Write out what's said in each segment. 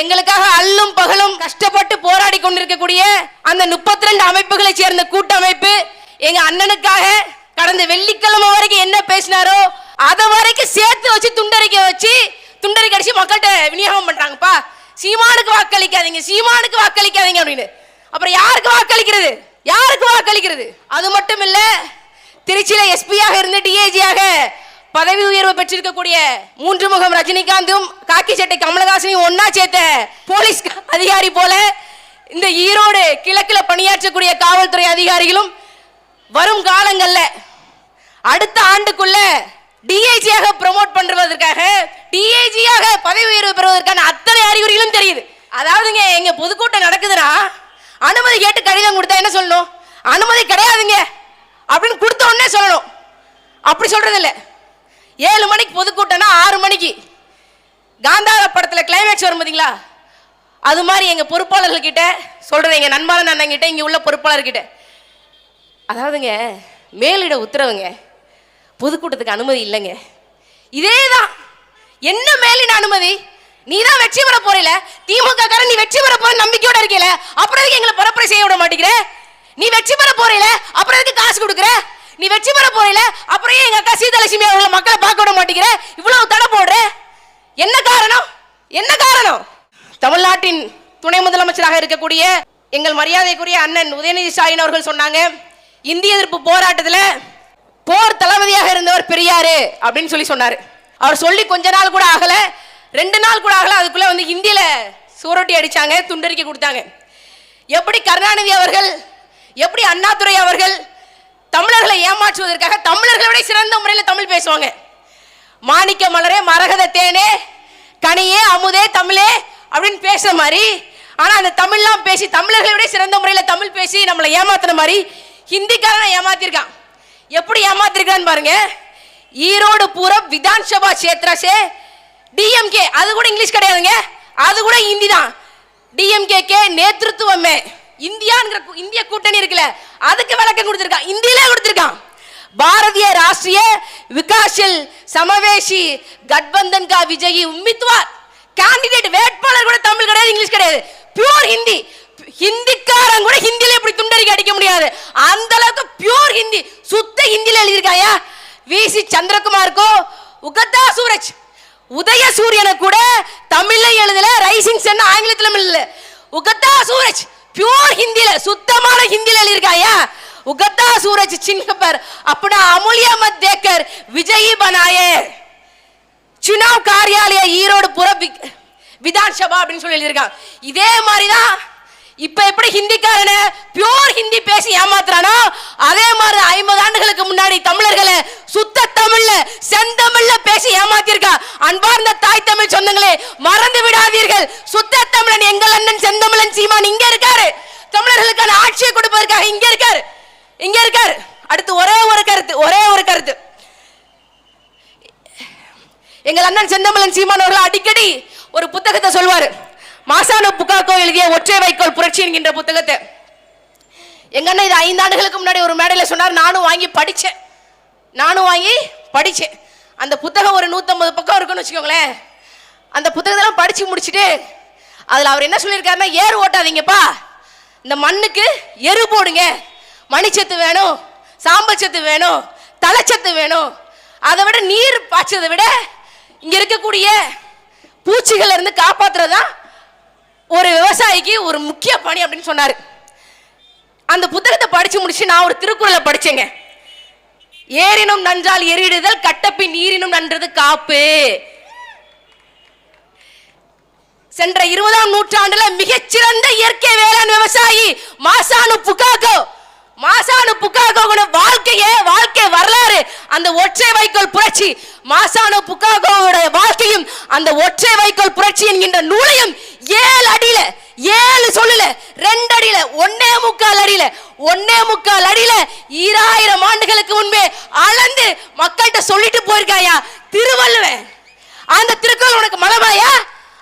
எங்களுக்காக அல்லும் பகலும் கஷ்டப்பட்டு போராடி கொண்டிருக்கக்கூடிய அந்த முப்பத்தி ரெண்டு அமைப்புகளை சேர்ந்த கூட்டமைப்பு எங்க அண்ணனுக்காக கடந்த வெள்ளிக்கிழமை வரைக்கும் என்ன பேசினாரோ அதை வரைக்கும் சேர்த்து வச்சு துண்டறிக்க வச்சு துண்டறிக்க அடிச்சு மக்கள்கிட்ட விநியோகம் பண்றாங்கப்பா. சீமானுக்கு வாக்களிக்காதீங்க சீமானுக்கு வாக்களிக்காதீங்க அப்படின்னு. அப்புறம் யாருக்கு வாக்களிக்கிறது? யாருக்கு வாக்களிக்கிறது? அது மட்டும் இல்ல திருச்சியில எஸ்பியாக இருந்து டிஏஜியாக பதவி உயர்வு பெற்றிருக்கக்கூடிய மூன்று முகம் ரஜினிகாந்தும் காக்கி சட்டை கமலஹாசனையும் ஒன்னா சேர்த்த போலீஸ் அதிகாரி போல இந்த ஈரோடு கிழக்கில் பணியாற்றக்கூடிய காவல்துறை அதிகாரிகளும் வரும் காலங்களில் அடுத்த ஆண்டுக்குள்ள டிஐஜியாக ப்ரோமோட் பண்றதற்காக டிஐஜியாக பதவி உயர்வு பெறுவதற்கான அத்தனை அறிகுறிகளும் தெரியுது. அதாவதுங்க எங்க பொதுக்கூட்டம் நடக்குதுன்னா அனுமதி கேட்டு கடிதம் கொடுத்தா என்ன சொல்லணும்? அனுமதி கிடையாதுங்க. அப்படின்னு கொடுத்த உடனே சொல்லணும். அப்படி சொல்றது இல்லை ஏழு மணிக்கு பொதுக்கூட்டம்னா ஆறு மணிக்கு. காந்தார படத்தில் கிளைமேக்ஸ் வரும் பார்த்தீங்களா அது மாதிரி எங்கள் பொறுப்பாளர்கள்கிட்ட சொல்கிறேன் எங்கள் நண்பாளன் அண்ணங்கிட்ட அண்ணன் உள்ள பொறுப்பாளர்கிட்ட. அதாவதுங்க மேலிட உத்தரவுங்க. பொதுக்கூட்டத்துக்கு அனுமதி இல்லைங்க. இதே தான் என்ன மேலிட அனுமதி? நீ தான் வெற்றி பெற போறில. திமுக காரன் நீ வெற்றி பெற போற நம்பிக்கையோட இருக்கல. அப்புறம் எங்களை பரப்புரை செய்ய விட மாட்டேங்கிற? நீ வெற்றி பெற போறில. அப்புறம் எதுக்கு காசு கொடுக்குற? நீ வெற்றி பெற போறீல? அப்புறம் எங்க அக்கா சீதலட்சுமி அவங்கள மக்களை பார்க்க விட மாட்டேங்கிற? இவ்வளவு தடை போடுற? என்ன காரணம்? என்ன காரணம்? தமிழ்நாட்டின் துணை முதலமைச்சராக இருக்கக்கூடிய எங்கள் மரியாதைக்குரிய அண்ணன் உதயநிதி ஸ்டாலின் அவர்கள் சொன்னாங்க இந்திய எதிர்ப்பு போராட்டத்தில் போர் தளபதியாக இருந்தவர் பெரியாரு அப்படின்னு சொல்லி சொன்னார். அவர் சொல்லி கொஞ்ச நாள் கூட ஆகல. ரெண்டு நாள் கூட ஆகல அதுக்குள்ள வந்து ஹிந்தியில சூரட்டி அடிச்சாங்க துண்டறிக்கை கொடுத்தாங்க. எப்படி கருணாநிதி அவர்கள் எப்படி அண்ணாதுரை அவர்கள் தமிழர்களை ஏமாற்றுவதற்காக தமிழர்களை விட சிறந்த முறையில் தமிழ் பேசுவாங்க. மாணிக்க மலரே மரகத தேனே கனியே அமுதே தமிழே அப்படின்னு பேசுற மாதிரி ஆனா அந்த தமிழ்லாம் பேசி தமிழர்களை விட சிறந்த முறையில் தமிழ் பேசி நம்மளை ஏமாத்துற மாதிரி ஹிந்திக்காரனை ஏமாத்திருக்கான். எப்படி ஏமாத்திருக்கான்னு பாருங்க. ஈரோடு பூர விதான்சபா சபா சே டிஎம்கே அது கூட இங்கிலீஷ் கிடையாதுங்க. அது கூட ஹிந்தி தான். டிஎம்கே கே நேத்ருத்துவமே. இந்தியாங்கிற இந்திய கூட்டணி இருக்குல்ல அதுக்கு விளக்கம் கொடுத்துருக்கான். இந்தியிலே கொடுத்துருக்கான். பாரதிய ராஷ்டிரிய விகாஷில் சமவேஷி கட்பந்தன் கா விஜயி உம்மித்வார். கேண்டிடேட் வேட்பாளர் கூட தமிழ் கிடையாது இங்கிலீஷ் கிடையாது. பியூர் ஹிந்தி ஹிந்திக்காரன் கூட ஹிந்தியில இப்படி துண்டறிக்கை அடிக்க முடியாது. அந்த அளவுக்கு பியூர் ஹிந்தி சுத்த ஹிந்தியில எழுதியிருக்காயா? விசி சந்திரகுமாருக்கோ உகதா சூரஜ். உதய சூரியனை கூட தமிழ்ல எழுதல ரைசிங் சென்ன ஆங்கிலத்துல எழுதல. உகதா சூரஜ். பியூர் ஹிந்தில சுத்தமான ஹிந்தில எழுதியிருக்காயா உகதா சூரஜ் சின்ன पर अपना अमूल्य मत देकर विजयी बनाए चुनाव कार्यालय ஈரோடு புற வி- விதான்சபா அப்படின்னு சொல்லி எழுதியிருக்கான் இதே மாதிரி தான் இப்ப எப்படி ஹிந்திக்காரனை பியூர் ஹிந்தி பேசி ஏமாத்துறானோ அதே மாதிரி ஐம்பது ஆண்டுகளுக்கு முன்னாடி தமிழர்களை சுத்த தமிழ்ல செந்தமிழ்ல பேசி ஏமாத்திருக்கா. அன்பார்ந்த தாய் தமிழ் சொந்தங்களே மறந்து விடாதீர்கள். சுத்த தமிழன் எங்கள் அண்ணன் செந்தமிழன் சீமான் இங்க இருக்காரு. தமிழர்களுக்கான ஆட்சியை கொடுப்பதற்காக இங்க இருக்காரு. இங்க இருக்காரு. அடுத்து ஒரே ஒரு கருத்து ஒரே ஒரு கருத்து. எங்கள் அண்ணன் செந்தமிழன் சீமான் அவர்கள் அடிக்கடி ஒரு புத்தகத்தை சொல்வாரு. மாசான புக்காக்கோ எழுதிய ஒற்றை வைக்கோல் புரட்சி என்கின்ற புத்தகத்தை. எங்க அண்ணன் இது ஐந்து ஆண்டுகளுக்கு முன்னாடி ஒரு மேடையில் சொன்னார் நானும் வாங்கி படித்தேன் நானும் வாங்கி படித்தேன் அந்த புத்தகம் ஒரு நூற்றம்பது பக்கம் இருக்குன்னு வச்சுக்கோங்களேன். அந்த புத்தகத்தெல்லாம் படித்து முடிச்சுட்டு அதில் அவர் என்ன சொல்லியிருக்காருன்னா ஏறு ஓட்டாதீங்கப்பா. இந்த மண்ணுக்கு எரு போடுங்க. மணிச்சத்து வேணும் சாம்பல் சத்து வேணும் தலைச்சத்து வேணும். அதை விட நீர் பாய்ச்சதை விட இங்கே இருக்கக்கூடிய பூச்சிகள் இருந்து காப்பாற்றுறது தான் ஒரு விவசாயிக்கு ஒரு முக்கிய பணி அப்படின்னு சொன்னார். அந்த புத்தகத்தை படிச்சு முடிச்சு நான் ஒரு திருக்குறளை படிச்சேங்க. ஏறினும் நன்றால் எரிடுதல் கட்டப்பின் நீரினும் நன்றது காப்பு. சென்ற இருபதாம் நூற்றாண்டுல மிகச்சிறந்த இயற்கை வேளாண் விவசாயி மாசானு புகாகோ. மாசானு புக்காகோவோட வாழ்க்கையே வாழ்க்கை வரலாறு. அந்த ஒற்றை வைக்கோல் புரட்சி மாசானு புகாகோவோட வாழ்க்கையும் அந்த ஒற்றை வைக்கோல் புரட்சி என்கின்ற நூலையும் ஏழு அடியில ஏழு சொல்லுல ரெண்டு அடியில ஒன்னே முக்கால் அடியில ஒன்னே முக்கால் அடியில ஈராயிரம் ஆண்டுகளுக்கு முன்பே அளந்து மக்கள்கிட்ட சொல்லிட்டு போயிருக்காயா? திருவள்ளுவன் அந்த திருக்குறள் உனக்கு மலமாயா?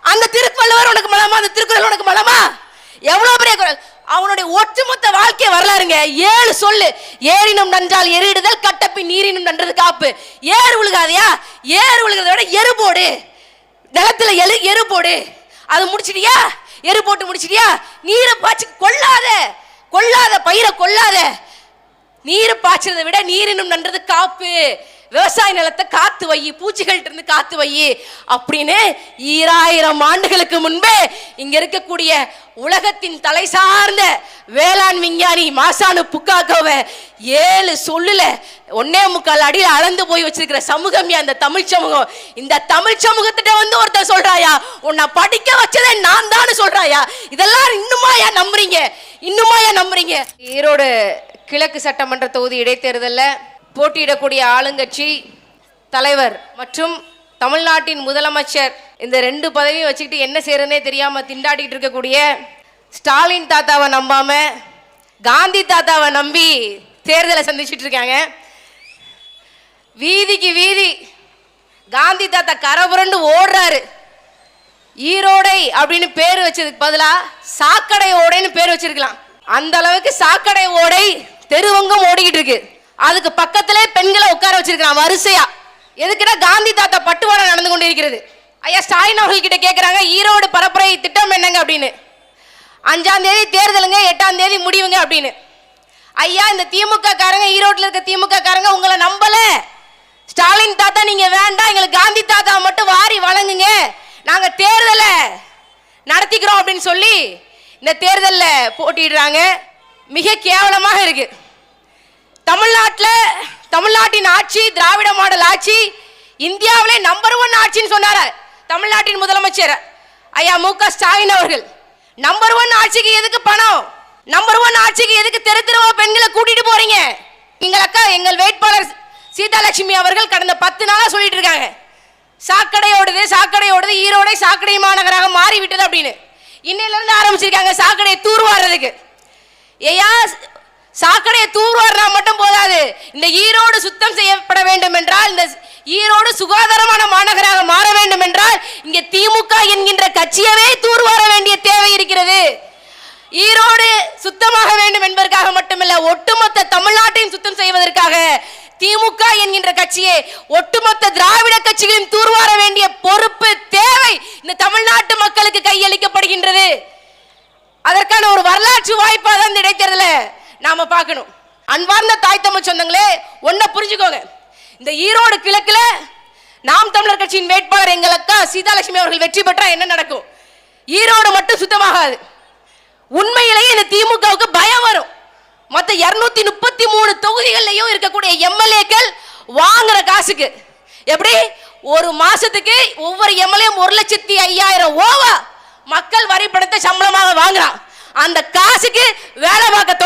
அந்த திருவள்ளுவர் உனக்கு மலமா? அந்த திருக்குறள் உனக்கு மலமா? எவ்வளவு பெரிய குரல் அவனுடைய ஒட்டுமொத்த வாழ்க்கை வரலாறுங்க. ஏழு சொல்லு. ஏறினும் நன்றால் எரிடுதல் கட்டப்பி நீரினும் நன்றது காப்பு. ஏறு விழுகாதையா ஏறு விழுகிறத விட எரு போடு. நிலத்துல எரு எரு போடு. அது முடிச்சிட்டியா? எரு போட்டு முடிச்சிட்டியா? நீரை பாய்ச்சி கொள்ளாத. கொள்ளாத பயிரை கொள்ளாத. நீர் பாய்ச்சறதை விட நீரினும் நன்றது காப்பு. விவசாய நிலத்தை காத்து வை பூச்சிகள்கிட்ட இருந்து காத்து வை அப்படின்னு ஈராயிரம் ஆண்டுகளுக்கு முன்பே இங்க இருக்கக்கூடிய உலகத்தின் தலை சார்ந்த வேளாண் விஞ்ஞானி மாசானு புக்காக்கோவை ஏழு சொல்லுல ஒன்னே முக்கால் அடியில் அளந்து போய் வச்சிருக்கிற சமூகம் அந்த தமிழ் சமூகம். இந்த தமிழ் சமூகத்திட்ட வந்து ஒருத்தர் சொல்றாயா உன்னை படிக்க வச்சதே நான் தான் சொல்றாயா? இதெல்லாம் இன்னுமா ஏன் நம்புறீங்க? இன்னுமா ஏன் நம்புறீங்க? ஈரோடு கிழக்கு சட்டமன்ற தொகுதி இடைத்தேர்தலில் போட்டியிடக்கூடிய ஆளுங்கட்சி தலைவர் மற்றும் தமிழ்நாட்டின் முதலமைச்சர். இந்த ரெண்டு பதவியும் வச்சுக்கிட்டு என்ன செய்யறதுனே தெரியாம திண்டாடிட்டு இருக்கக்கூடிய ஸ்டாலின் தாத்தாவை நம்பாம காந்தி தாத்தாவை நம்பி தேர்தலை சந்திச்சுட்டு இருக்காங்க. வீதிக்கு வீதி காந்தி தாத்தா கரபுரண்டு ஓடுறாரு. ஈரோடை அப்படின்னு பேர் வச்சதுக்கு பதிலாக சாக்கடை ஓடைன்னு பேர் வச்சிருக்கலாம். அந்த அளவுக்கு சாக்கடை ஓடை தெருவங்கம் ஓடிக்கிட்டு இருக்கு. அதுக்கு பக்கத்திலே பெண்களை உட்கார வச்சிருக்கிறான் வரிசையா. எதுக்குன்னா காந்தி தாத்தா பட்டுவாடை நடந்து கொண்டு இருக்கிறது ஐயா ஸ்டாலின் அவர்கள் கிட்ட கேட்குறாங்க ஈரோடு பரப்புரை திட்டம் என்னங்க அப்படின்னு. அஞ்சாம் தேதி தேர்தலுங்க எட்டாம் தேதி முடிவுங்க அப்படின்னு. ஐயா இந்த திமுக காரங்க ஈரோட்டில் இருக்க திமுக காரங்க உங்களை நம்பல. ஸ்டாலின் தாத்தா நீங்க வேண்டாம் எங்களுக்கு காந்தி தாத்தா மட்டும் வாரி வழங்குங்க. நாங்க தேர்தலை நடத்திக்கிறோம் அப்படின்னு சொல்லி இந்த தேர்தலில் போட்டிடுறாங்க மிக கேவலமாக இருக்குது தமிழ்நாட்டில் தமிழ்நாட்டின் ஆட்சி திராவிட மாடல் ஆட்சி இந்தியாவிலே நம்பர் ஒன் ஆட்சின்னு சொன்னார் தமிழ்நாட்டின் முதலமைச்சர் ஐயா மு க ஸ்டாலின் அவர்கள். நம்பர் ஒன் ஆட்சிக்கு எதுக்கு பணம்? நம்பர் ஒன் ஆட்சிக்கு எதுக்கு தெரு தெருவா பெண்களை கூட்டிட்டு போறீங்க? எங்கள் அக்கா எங்கள் வேட்பாளர் சீதாலட்சுமி அவர்கள் கடந்த பத்து நாளாக சொல்லிட்டு இருக்காங்க. சாக்கடையோடது சாக்கடையோடது ஈரோடை சாக்கடை மாநகராக மாறி விட்டது அப்படின்னு. இன்னையிலேருந்து ஆரம்பிச்சிருக்காங்க சாக்கடையை தூர்வாடுறதுக்கு ஐயா சாக்கடையை தூர்வாரினா மட்டும் போதாது. இந்த ஈரோடு சுத்தம் செய்யப்பட வேண்டும் என்றால் இந்த ஈரோடு சுகாதாரமான மாநகராக மாற வேண்டும் என்றால் இங்க திமுக என்கின்ற கட்சியவே தூர்வார வேண்டிய தேவை இருக்கிறது. ஈரோடு சுத்தமாக வேண்டும் என்பதற்காக மட்டுமல்ல ஒட்டுமொத்த தமிழ்நாட்டையும் சுத்தம் செய்வதற்காக திமுக என்கின்ற கட்சியை ஒட்டுமொத்த திராவிட கட்சிகளையும் தூர்வார வேண்டிய பொறுப்பு தேவை இந்த தமிழ்நாட்டு மக்களுக்கு கையளிக்கப்படுகின்றது. அதற்கான ஒரு வரலாற்று வாய்ப்பாக தான் இந்த நாம பார்க்கணும். அன்பார்ந்த தாய் தமிழ் சொந்தங்களே ஒன்ன புரிஞ்சுக்கோங்க. இந்த ஈரோடு கிழக்குல நாம் தமிழர் கட்சியின் வேட்பாளர் எங்கள் அக்கா சீதாலட்சுமி அவர்கள் வெற்றி பெற்றா என்ன நடக்கும்? ஈரோடு மட்டும் சுத்தமாகாது. உண்மையிலேயே இந்த திமுகவுக்கு பயம் வரும். மற்ற இருநூத்தி முப்பத்தி மூணு தொகுதிகள்லையும் இருக்கக்கூடிய எம்எல்ஏக்கள் வாங்குற காசுக்கு. எப்படி? ஒரு மாசத்துக்கு ஒவ்வொரு எம்எல்ஏ ஒரு லட்சத்தி ஐயாயிரம் ஓவா மக்கள் வரி பணத்தை சம்பளமாக வாங்குறான். அந்த காசுக்கு வேலை பார்க்க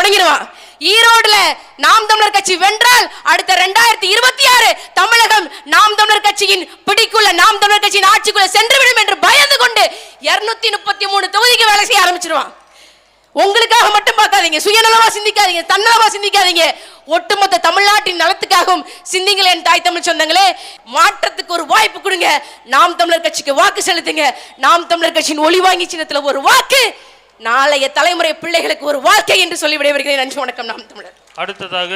ஈரோடுல நாம் தமிழர் கட்சி வென்றால் அடுத்த ரெண்டாயிரத்தி இருபத்தி ஆறு தமிழகம் நாம் தமிழர் கட்சியின் பிடிக்குள்ள நாம் தமிழர் கட்சியின் ஆட்சிக்குள்ள சென்றுவிடும் என்று பயந்து கொண்டு இருநூத்தி முப்பத்தி மூணு தொகுதிக்கு வேலை செய்ய ஆரம்பிச்சிருவான். உங்களுக்காக மட்டும் பார்க்காதீங்க. சுயநலமா சிந்திக்காதீங்க. தன்னலமா சிந்திக்காதீங்க. ஒட்டுமொத்த தமிழ்நாட்டின் நலத்துக்காகவும் சிந்திங்கள் என் தாய் தமிழ் சொந்தங்களே மாற்றத்துக்கு ஒரு வாய்ப்பு கொடுங்க. நாம் தமிழர் கட்சிக்கு வாக்கு செலுத்துங்க. நாம் தமிழர் கட்சியின் ஒளி வாங்கி சின்னத்துல ஒரு வாக்கு. நாளைய தலைமுறை பிள்ளைகளுக்கு ஒரு வாழ்க்கை என்று சொல்லி விடைபெறுகிறேன். நன்றி வணக்கம். நாம் தமிழர். அடுத்ததாக